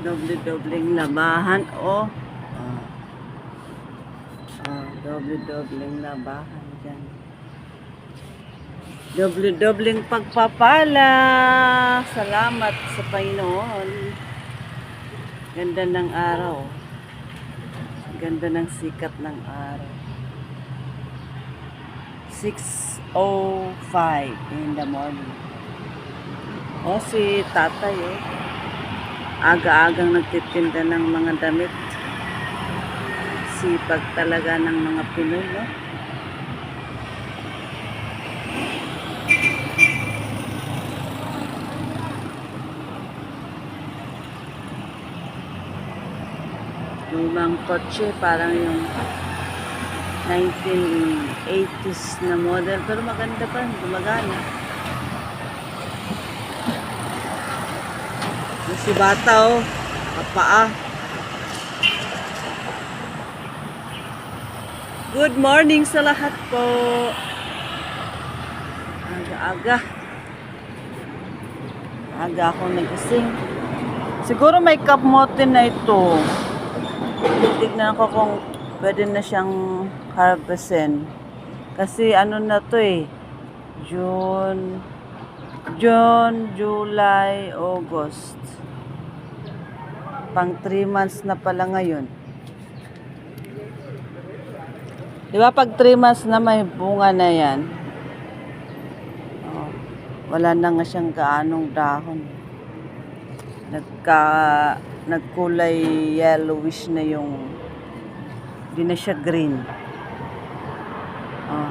Doble-dobleng labahan o ah, ah, doble-dobleng labahan dyan. Doble-dobleng pagpapala. Salamat sa Panginoon. Ganda ng araw. Ganda ng sikat ng araw. 6.05 in the morning. O si tatay eh. Aga-agang nagtitinda ng mga damit. Sipag talaga ng mga Pinoy, no? Lumang kotse, parang yung 1980s na model. Pero maganda pa, gumagana. Si bata oh, kapaa. Good morning sa lahat po. Aga-aga. Aga ako nagising. Siguro may kamote na ito. Tignan ko kung pwede na siyang harvestin. Kasi ano na to eh. June, June, July, August. Pang 3 months na pala ngayon. Di ba pag 3 months na may bunga na yan, oh, wala na nga siyang gaanong dahon. Nagka, nagkulay yellowish na yung, di na siya green. Oh.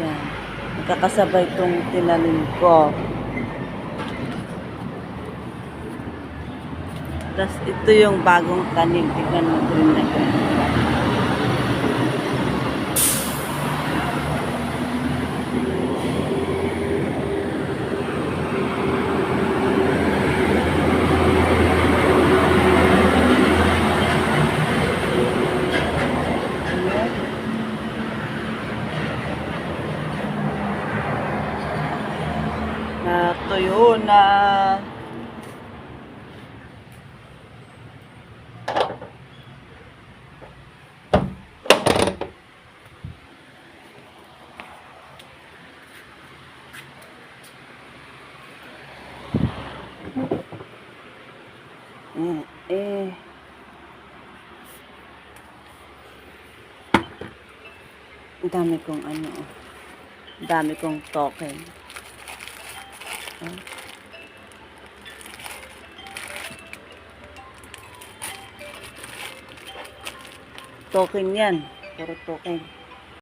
Yan. Nakakasabay itong tinanim ko. Tapos ito yung bagong tanim. Tignan mo green na green. Ayan. Na na. Eh, dami kong ano, oh. Dami kong token. Oh. Token yan. Puro token.